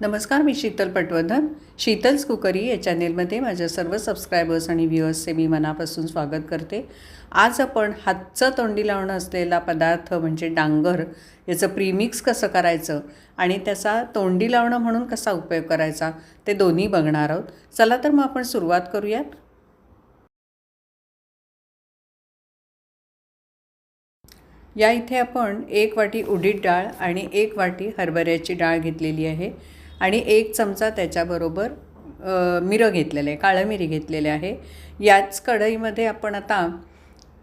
नमस्कार मी शीतल पटवर्धन. शीतल्स कुकरी या चॅनेलमध्ये माझ्या सर्व सबस्क्रायबर्स आणि व्ह्युअर्सचे मी मनापासून स्वागत करते. आज आपण हातचं तोंडी लावणं असलेला पदार्थ म्हणजे डांगर याचं प्रीमिक्स कसं करायचं आणि त्याचा तोंडी लावणं म्हणून कसा उपयोग करायचा ते दोन्ही बघणार आहोत. चला तर मग आपण सुरुवात करूयात. या इथे आपण एक वाटी उडीद डाळ आणि एक वाटी हरभऱ्याची डाळ घेतलेली आहे. आणि एक चमचा त्याच्याबरोबर मिरं घेतलेलं आहे काळं मिरी घेतलेले आहे. याच कढईमध्ये आपण आता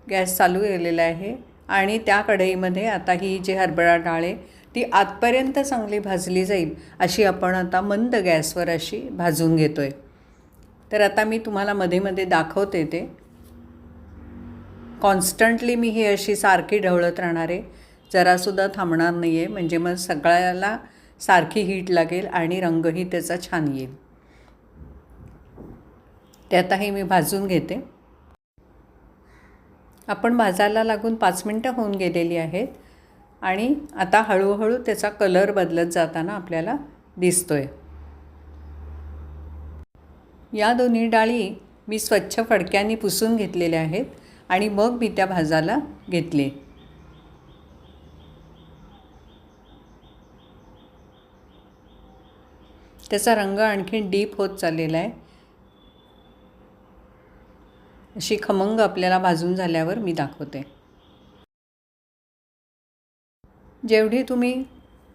गॅस चालू केलेला आहे आणि त्या कढईमध्ये आता ही जी हरभरा डाळ आहे ती आतपर्यंत चांगली भाजली जाईल अशी आपण आता मंद गॅसवर अशी भाजून घेतो आहे तर आता मी तुम्हाला मध्ये मध्ये दाखवते ते. कॉन्स्टंटली मी ही अशी सारखी ढवळत राहणार आहे. जरासुद्धा थांबणार नाही आहे म्हणजे मग सगळ्याला सारखी हीट लागेल आणि रंगही त्याचा छान येईल. ते आताही मी भाजून घेते. आपण भाजायला लागून पाच मिनटं होऊन गेलेली आहेत आणि आता हळूहळू त्याचा कलर बदलत जाताना आपल्याला दिसतोय. या दोन्ही डाळी मी स्वच्छ फडक्यांनी पुसून घेतलेल्या आहेत आणि मग मी त्या भाजायला घेतले. त्याचा रंग आणखीन डीप होत चाललेला आहे. अशी खमंग आपल्याला भाजून झाल्यावर मी दाखवते. जेवढी तुम्ही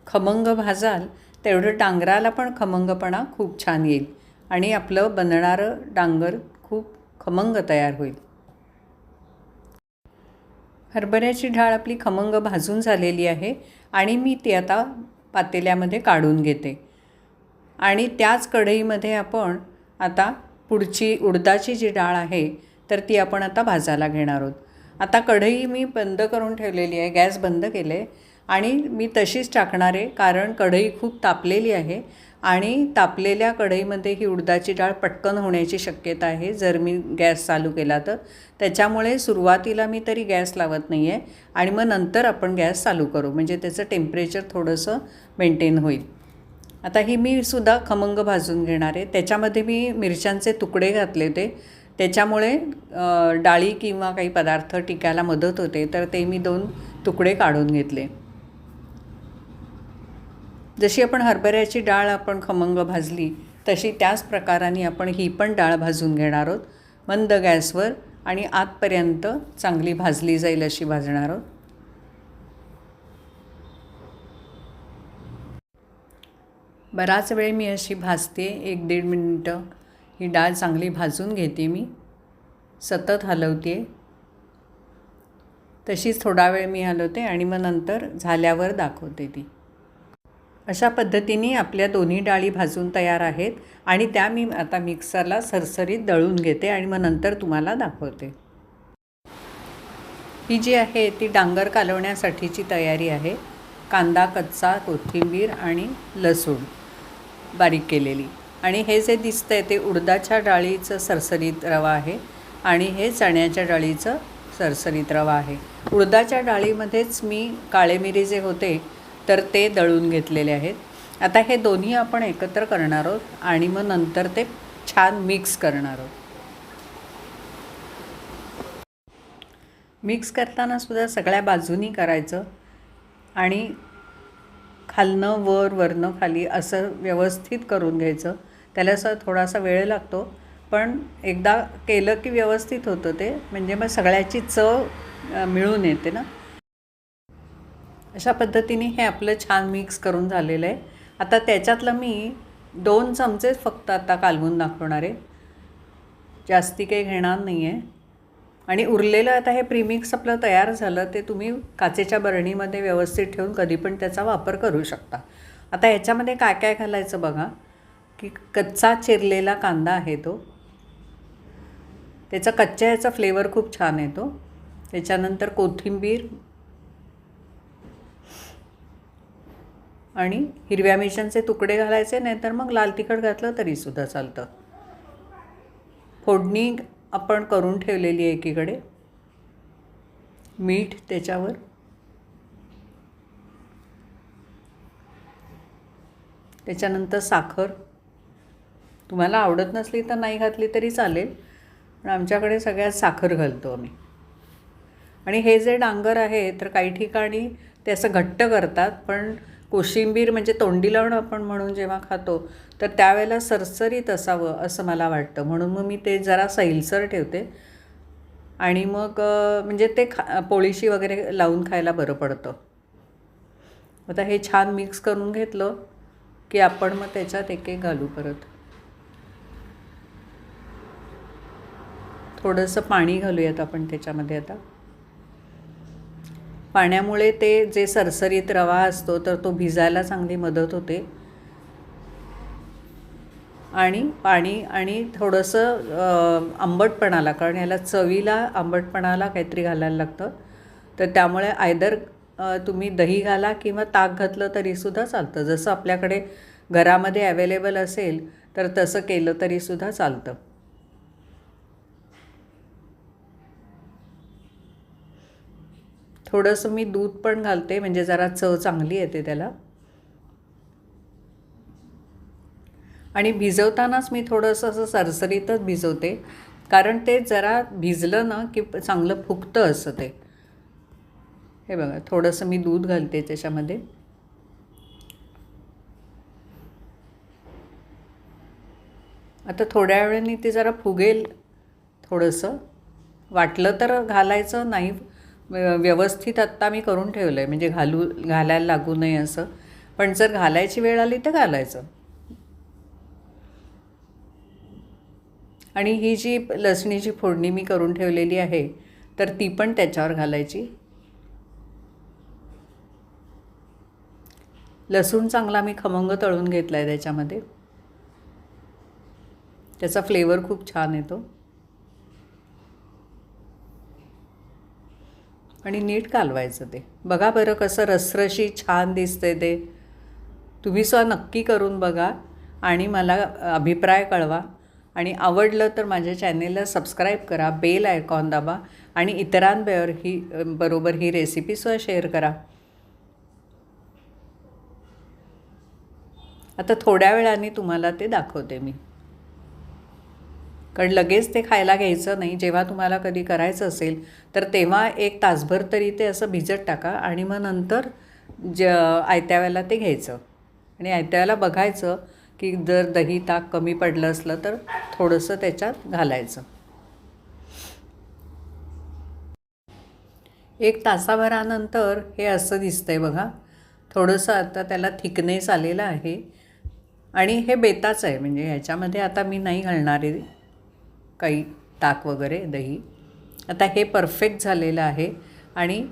खमंग भाजाल तेवढं डांगराला पण खमंगपणा खूप छान येईल आणि आपलं बनणारं डांगर खूप खमंग तयार होईल. हरभऱ्याची डाळ आपली खमंग भाजून झालेली आहे आणि मी ती आता पातेल्यामध्ये काढून घेते. आणि त्याच कढईमध्ये आपण आता पुढची उडदाची जी डाळ आहे तर ती आपण आता भाजायला घेणार आहोत. आता कढई मी बंद करून ठेवलेली आहे गॅस बंद केले आणि मी तशीच टाकणार आहे कारण कढई खूप तापलेली आहे आणि तापलेल्या कढईमध्ये ही उडदाची डाळ पटकन होण्याची शक्यता आहे जर मी गॅस चालू केला तर. त्याच्यामुळे सुरुवातीला मी तरी गॅस लावत नाही आहे आणि मग नंतर आपण गॅस चालू करू म्हणजे त्याचं टेम्परेचर थोडंसं मेंटेन होईल. आता ही मी सुद्धा खमंग भाजून घेणार आहे. त्याच्यामध्ये मी मिरच्यांचे तुकडे घातले होते. त्याच्यामुळे डाळी किंवा काही पदार्थ टिकायला मदत होते तर ते मी दोन तुकडे काढून घेतले. जशी आपण हरभऱ्याची डाळ आपण खमंग भाजली तशी त्याच प्रकाराने आपण ही पण डाळ भाजून घेणार आहोत. मंद गॅसवर आणि आतपर्यंत चांगली भाजली जाईल अशी भाजणार आहोत. बराच वेळ मी अशी भाजते एक दीड मिनटं. ही डाळ चांगली भाजून घेते मी. सतत हलवते. तशीच थोडा वेळ मी हलवते आणि मग नंतर झाल्यावर दाखवते ती. अशा पद्धतीने आपल्या दोन्ही डाळी भाजून तयार आहेत आणि त्या मी आता मिक्सरला सरसरीत दळून घेते आणि मग नंतर तुम्हाला दाखवते. ही जी आहे ती डांगर कालवण्यासाठीची तयारी आहे. कांदा कच्चा कोथिंबीर आणि लसूण. बारीक केलेली. आणि हे जे दिसतं आहे ते उडदाच्या डाळीचं सरसरीत रवा आहे आणि हे चण्याच्या डाळीचं सरसरीत रवा आहे. उडदाच्या डाळीमध्येच मी काळे मिरी जे होते तर ते दळून घेतलेले आहेत. आता हे दोन्ही आपण एकत्र करणार आहोत आणि मग नंतर ते छान मिक्स करणार आहोत. मिक्स करताना सुद्धा सगळ्या बाजूनी करायचं आणि खालनं वर वरनं खाली असं व्यवस्थित करून घ्यायचं. त्याला असं थोडासा वेळ लागतो. पण एकदा केलं की व्यवस्थित होतं ते. म्हणजे मग सगळ्याची चव मिळून येते ना. अशा पद्धतीने हे आपलं छान मिक्स करून झालेलं आहे. आता त्याच्यातलं मी दोन चमचेच फक्त आता कालवून दाखवणार आहे. जास्ती काही घेणार नाही आहे आणि उरलेलं आता हे प्रीमिक्स आपलं तयार झालं ते तुम्ही काचेच्या बरणीमध्ये व्यवस्थित ठेवून कधी पण त्याचा वापर करू शकता. आता ह्याच्यामध्ये काय काय घालायचं बघा की कच्चा चिरलेला कांदा आहे तो. त्याचा कच्च्या ह्याचा फ्लेवर खूप छान येतो. त्याच्यानंतर कोथिंबीर. आणि हिरव्या मिरच्यांचे तुकडे घालायचे नाहीतर मग लाल तिखट घातलं तरीसुद्धा चालतं. फोडणी आपण करून ठेवलेली आहे एकीकडे. मीठ त्याच्यावर. त्याच्यानंतर साखर. तुम्हाला आवडत नसली तर नाही घातली तरी चालेल पण आमच्याकडे सगळ्यात साखर घालतो आम्ही. आणि हे जे डांगर आहे तर काही ठिकाणी ते असं घट्ट करतात पण कोशिंबीर म्हणजे तोंडी लावणं आपण म्हणून जेव्हा खातो तर त्यावेळेला सरसरीत असावं असं मला वाटतं. म्हणून मग मी ते जरा सैलसर ठेवते. आणि मग म्हणजे ते खा पोळीशी वगैरे लावून खायला बरं पडतं. आता हे छान मिक्स करून घेतलं की आपण मग त्याच्यात एक एक घालू परत. थोडंसं पाणी घालूयात आपण त्याच्यामध्ये आता. पाण्यामुळे ते जे सरसरीत रवा असतो तर तो भिजायला चांगली मदत होते. आणि पाणी आणि थोडंसं आंबटपणाला कारण ह्याला चवीला आंबटपणाला काहीतरी घालायला लागतं. तर त्यामुळे आयदर तुम्ही दही घाला किंवा ताक घातलं तरीसुद्धा चालतं. जसं आपल्याकडे घरामध्ये अवेलेबल असेल तर तसं केलं तरीसुद्धा चालतं. थोडंसं मी दूध पण घालते म्हणजे जरा चव चांगली येते त्याला. आणि भिजवतानाच मी थोडंसं असं सरसरीतच भिजवते कारण ते जरा भिजलं ना की चांगलं फुगतं असं ते. हे बघा थोडंसं मी दूध घालते त्याच्यामध्ये. आता थोड्या वेळाने ते जरा फुगेल थोडंसं. वाटलं तर घालायचं नाही व्य- व्यवस्थित आत्ता मी करून ठेवलं आहे म्हणजे घालू घालायला लागू नये असं. पण जर घालायची वेळ आली तर घालायचं. आणि ही जी लसणीची फोडणी मी करून ठेवलेली आहे तर ती पण त्याच्यावर घालायची. लसूण चांगला मी खमंग तळून घेतला आहे त्याच्यामध्ये. त्याचा फ्लेवर खूप छान येतो. आणि नीट कालवायचं ते. बघा बरं कसं रसरशी छान दिसते ते. तुम्ही स्व नक्की करून बघा आणि मला अभिप्राय कळवा. आणि आवडलं तर माझ्या चॅनेलला सबस्क्राईब करा बेल आयकॉन दाबा आणि इतरांबर ही बरोबर ही रेसिपीसुद्धा शेअर करा. आता थोड्या वेळाने तुम्हाला ते दाखवते मी. कारण लगेच ते खायला घ्यायचं नाही. जेव्हा तुम्हाला कधी करायचं असेल तर तेव्हा एक तासभर तरी ते असं भिजत टाका आणि मग नंतर ज आयत्या वेळेला ते घ्यायचं. आणि आयत्या वेळेला बघायचं की जर दही ताक कमी पडलं असलं तर थोडंसं त्याच्यात घालायचं. एक तासाभरानंतर हे असं दिसतंय बघा. थोडंसं आता त्याला थिकनेस आलेलं आहे. आणि हे बेताच आहे. म्हणजे ह्याच्यामध्ये आता मी नाही घालणार आहे. काही ताक वगैरे दही. आता हे परफेक्ट झालेलं आहे आणि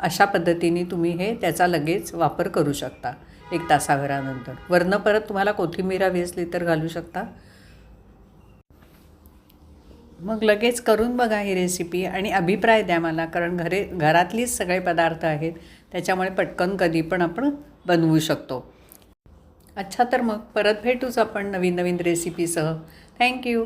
अशा पद्धतीने तुम्ही हे त्याचा लगेच वापर करू शकता एक तासाभरानंतर. वरनं परत तुम्हाला कोथिंबीर हवी तर घालू शकता. मग लगेच करून बघा ही रेसिपी आणि अभिप्राय द्या मला कारण घरे घरातलीच सगळे पदार्थ आहेत त्याच्यामुळे पटकन कधी पण आपण बनवू शकतो. अच्छा तर मग परत भेटूच आपण नवीन नवीन रेसिपीसह थँक्यू